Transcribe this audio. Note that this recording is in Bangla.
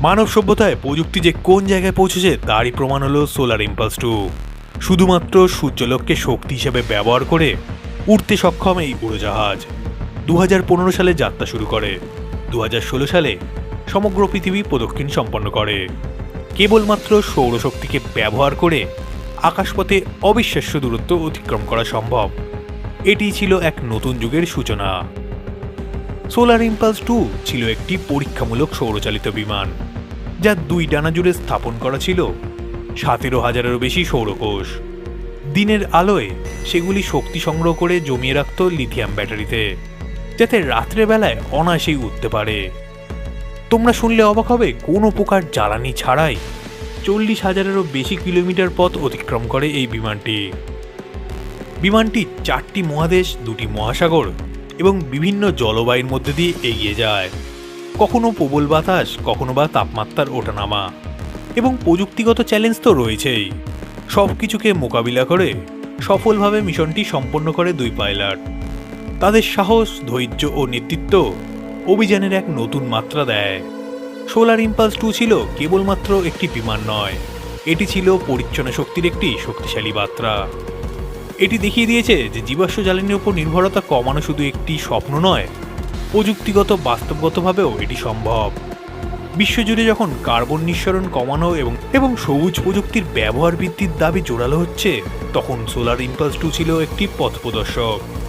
মানব সভ্যতায় প্রযুক্তি যে কোন জায়গায় পৌঁছেছে, তারই প্রমাণ হলো সোলার ইম্পালস টু শুধুমাত্র সূর্যলোককে শক্তি হিসেবে ব্যবহার করে উঠতে সক্ষম এই উড়োজাহাজ। দু হাজার পনেরো সালে যাত্রা শুরু করে। দু হাজার ষোলো সালে সমগ্র পৃথিবী প্রদক্ষিণ সম্পন্ন করে। কেবলমাত্র সৌরশক্তিকে ব্যবহার করে আকাশপথে অবিশ্বাস্য দূরত্ব অতিক্রম করা সম্ভব। এটি ছিল এক নতুন যুগের সূচনা। সোলার ইম্পালস টু ছিল একটি পরীক্ষামূলক সৌরচালিত বিমান। যা দুই ডানা জুড়ে স্থাপন করা ছিল। সতেরো হাজারেরও বেশি সৌরকোষ। দিনের আলোয় সেগুলি শক্তি সংগ্রহ করে জমিয়ে রাখত লিথিয়াম ব্যাটারিতে, যাতে রাত্রেবেলায় অনায়াসেই উঠতে পারে। তোমরা শুনলে অবাক হবে, কোনো প্রকার জ্বালানি ছাড়াই চল্লিশ হাজারেরও বেশি কিলোমিটার পথ অতিক্রম করে এই বিমানটি। বিমানটি চারটি মহাদেশ, দুটি মহাসাগর এবং বিভিন্ন জলবায়ুর মধ্যে দিয়ে এগিয়ে যায়। কখনো প্রবল বাতাস, কখনো বা তাপমাত্রার ওঠানামা। এবং প্রযুক্তিগত চ্যালেঞ্জ তো রয়েছেই। সব কিছুকে মোকাবিলা করে সফলভাবে মিশনটি সম্পন্ন করে দুই পাইলট। তাদের সাহস, ধৈর্য ও নেতৃত্ব অভিযানের এক নতুন মাত্রা দেয়। সোলার ইম্পালস টু ছিল কেবলমাত্র একটি বিমান নয়। এটি ছিল পরিচ্ছন্ন শক্তির একটি শক্তিশালী বার্তা এটি দেখিয়ে দিয়েছে যে জীবাশ্ম জ্বালানির উপর নির্ভরতা কমানো শুধু একটি স্বপ্ন নয় প্রযুক্তিগত বাস্তবগতভাবেও এটি সম্ভব। বিশ্বজুড়ে যখন কার্বন নিঃসরণ কমানো এবং এবং সবুজ প্রযুক্তির ব্যবহার বৃদ্ধির দাবি জোরালো হচ্ছে, তখন সোলার ইম্পালস টু ছিল একটি পথপ্রদর্শক।